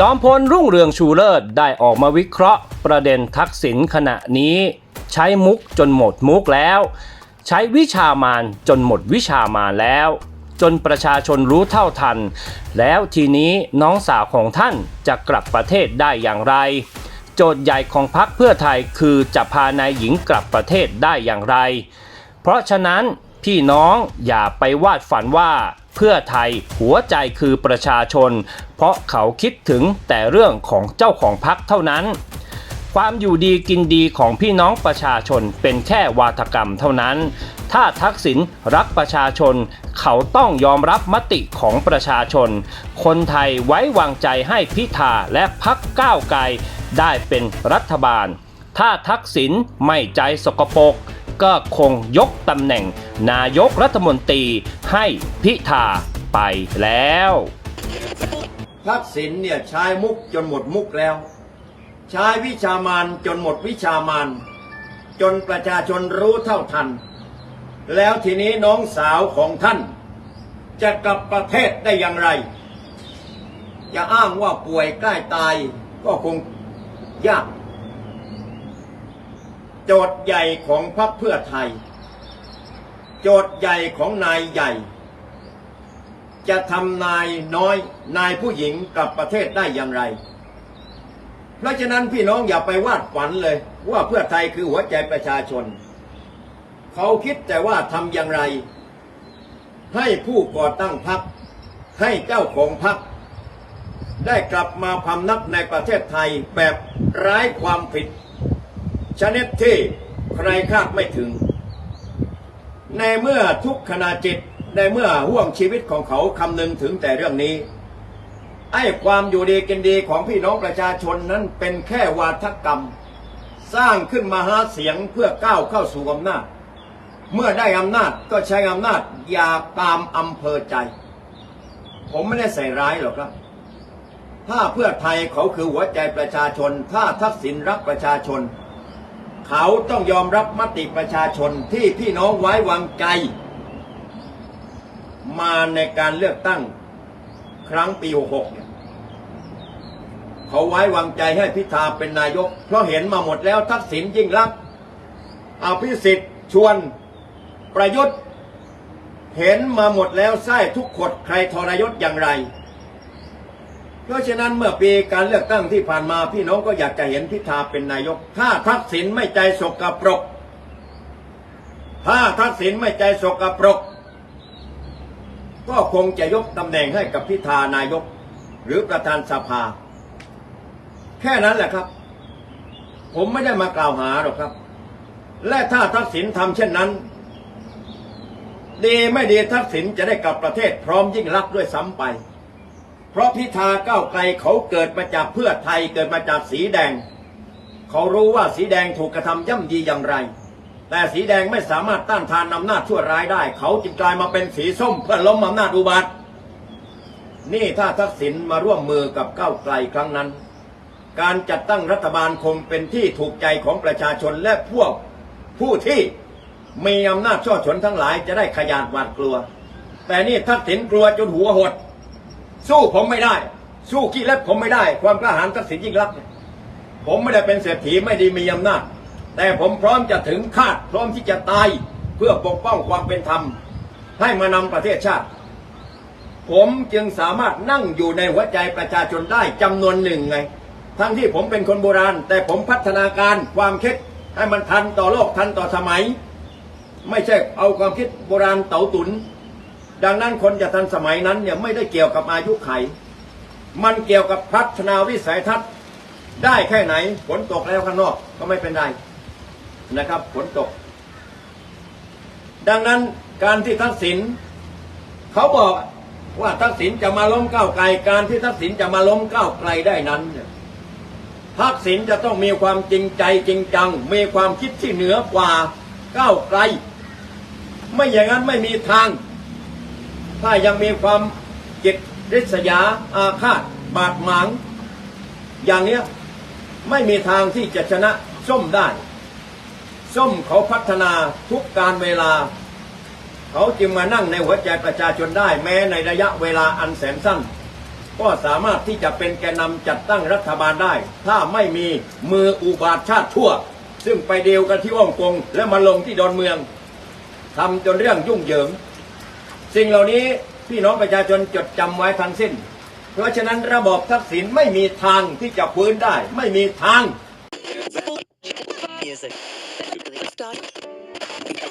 จอมพลรุ่งเรืองชูเลิศได้ออกมาวิเคราะห์ ประเด็นทักษิณขณะนี้ ใช้มุกจนหมดมุกแล้ว ใช้วิชามานจนหมดวิชามานแล้ว จนประชาชนรู้เท่าทัน แล้วทีนี้น้องสาวของท่านจะกลับประเทศได้อย่างไร โจทย์ใหญ่ของพรรคเพื่อไทยคือจะพานายหญิงกลับประเทศได้อย่างไร เพราะฉะนั้นพี่น้องอย่าไปวาดฝันว่า เพื่อไทยหัวใจคือประชาชน เพราะเขาคิดถึงแต่เรื่องของเจ้าของพรรคเท่านั้น ความอยู่ดีกินดีของพี่น้องประชาชนเป็นแค่วาทกรรมเท่านั้น ถ้าทักษิณรักประชาชน เขาต้องยอมรับมติของประชาชน คนไทยไว้วางใจให้พิธาและพักก้าวไกลได้เป็นรัฐบาล ถ้าทักษิณไม่ใจสกปรกก็คงยกตำแหน่ง นายกรัฐมนตรีให้พิธาไปแล้วทักษิณเนี่ยใช้มุกจนหมดมุกแล้ว ใช้วิชามานจนหมดวิชามานจนประชาชนรู้เท่าทัน แล้วทีนี้น้องสาวของท่าน จะกลับประเทศได้อย่างไร จะอ้างว่าป่วยใกล้ตายก็คงยาก โจทย์ใหญ่ของพรรคเพื่อไทย โจทย์ใหญ่ของนายใหญ่ จะทำนายน้อยนายผู้หญิงกลับประเทศได้อย่างไร เพราะฉะนั้นพี่น้องอย่าไปวาดฝันเลย ว่าเพื่อไทยคือหัวใจประชาชน เขาคิดแต่ว่าทำอย่างไร ให้ผู้ก่อตั้งพรรคให้เจ้าของพรรคได้กลับมาพำนักในประเทศไทยแบบร้ายความผิด ชนิดที่ใครคาดไม่ถึง ในเมื่อทุกขณะจิตในเมื่อห่วงชีวิตของเขาคำนึงถึงแต่เรื่องนี้ ไอ้ความอยู่ดีกินดีของพี่น้องประชาชนนั้นเป็นแค่วาทกรรม สร้างขึ้นมาหาเสียงเพื่อก้าวเข้าสู่อำนาจ เมื่อได้อำนาจก็ใช้อำนาจอย่าตามอำเภอใจ ผมไม่ได้ใส่ร้ายหรอกครับ ถ้าเพื่อไทยเขาคือหัวใจประชาชน ถ้าทักษิณรักประชาชน เขาต้องยอมรับมติประชาชนที่พี่น้องไว้วางใจ มาในการเลือกตั้งครั้งปี 66เนี่ยเขาไว้วางใจให้พิธาเป็นนายก เพราะเห็นมาหมดแล้วทักษิณยิ่งรักษณ์อภิสิทธิ์ชวนประยุทธ์ เห็นมาหมดแล้วไส้ทุกขดใครทรยศอย่างไร เพราะฉะนั้นเมื่อปีการเลือกตั้งที่ผ่านมาพี่น้องก็อยากจะเห็นพิธาเป็นนายก ถ้าทักษิณไม่ใจสกปรก ถ้าทักษิณไม่ใจสกปรก ก็คงจะยกตำแหน่งให้กับพิธานายก หรือประธานสภา แค่นั้นแหละครับ ผมไม่ได้มากล่าวหาหรอกครับ และถ้าทักษิณทำเช่นนั้น ดีไม่ดีทักษิณจะได้กลับประเทศพร้อมยิ่งรักด้วยซ้ำไป ราะพิธาก้าวไกลเขาเกิดมาจากเพื่อไทยเกิดมาจากสีแดง เขารู้ว่าสีแดงถูกกระทำย่ำยีอย่างไร แต่สีแดงไม่สามารถต้านทานอำนาจชั่วร้ายได้ เขาจึงกลายมาเป็นสีส้มเพื่อล้มอำนาจอุบัตินี่ถ้าทักษิณมาร่วมมือกับก้าวไกลครั้งนั้น การจัดตั้งรัฐบาลคงเป็นที่ถูกใจของประชาชนและพวกผู้ที่มีอำนาจช่อฉนทั้งหลายจะได้ขยาดหวาดกลัว แต่นี่ทักษิณกลัวจนหัวหด สู้ผมไม่ได้ สู้ขี้เล็บผมไม่ได้ ความกล้าหาญทักษิณยิ่งรักผมไม่ได้เป็นเศรษฐีไม่ดีมีอำนาจแต่ผมพร้อมจะถึงคาดพร้อมที่จะตายเพื่อปกป้องความเป็นธรรม ให้มานำประเทศชาติ ผมจึงสามารถนั่งอยู่ในหัวใจประชาชนได้จำนวนหนึ่งไง ทั้งที่ผมเป็นคนโบราณ แต่ผมพัฒนาการความคิดให้มันทันต่อโลกทันต่อสมัย ไม่ใช่เอาความคิดโบราณเต๋าตุน ดังนั้นคนจะทันสมัยนั้นเนี่ยไม่ได้เกี่ยวกับอายุไข มันเกี่ยวกับพัฒนาวิสัยทัศน์ได้แค่ไหนฝนตกแล้วข้างนอกก็ไม่เป็นไรนะครับฝนตก ดังนั้นการที่ทักษิณเขาบอกว่าทักษิณจะมาล้มก้าวไกลการที่ทักษิณจะมาล้มก้าวไกลได้นั้นเนี่ยทักษิณจะต้องมีความจริงใจจริงจัง มีความคิดที่เหนือกว่าก้าวไกล ไม่อย่างนั้นไม่มีทาง ถ้ายังมีความจิตริษยาอาฆาต บาดหมาง อย่างเนี้ยไม่มีทางที่จะชนะส้มได้ ส้มเขาพัฒนาทุกการเวลา เขาจึงมานั่งในหัวใจประชาชนได้ แม้ในระยะเวลาอันแสนสั้น ก็สามารถที่จะเป็นแกนนำจัดตั้งรัฐบาลได้ ถ้าไม่มีมืออุบาทชาติชั่ว ซึ่งไปเดียวกันที่ฮ่องกงและมาลงที่ดอนเมืองทำจนเรื่องยุ่งเหยิง สิ่งเหล่านี้พี่น้องประชาชนจดจำไว้ทั้งสิ้น เพราะฉะนั้นระบอบทักษิณไม่มีทางที่จะฟื้นได้ ไม่มีทาง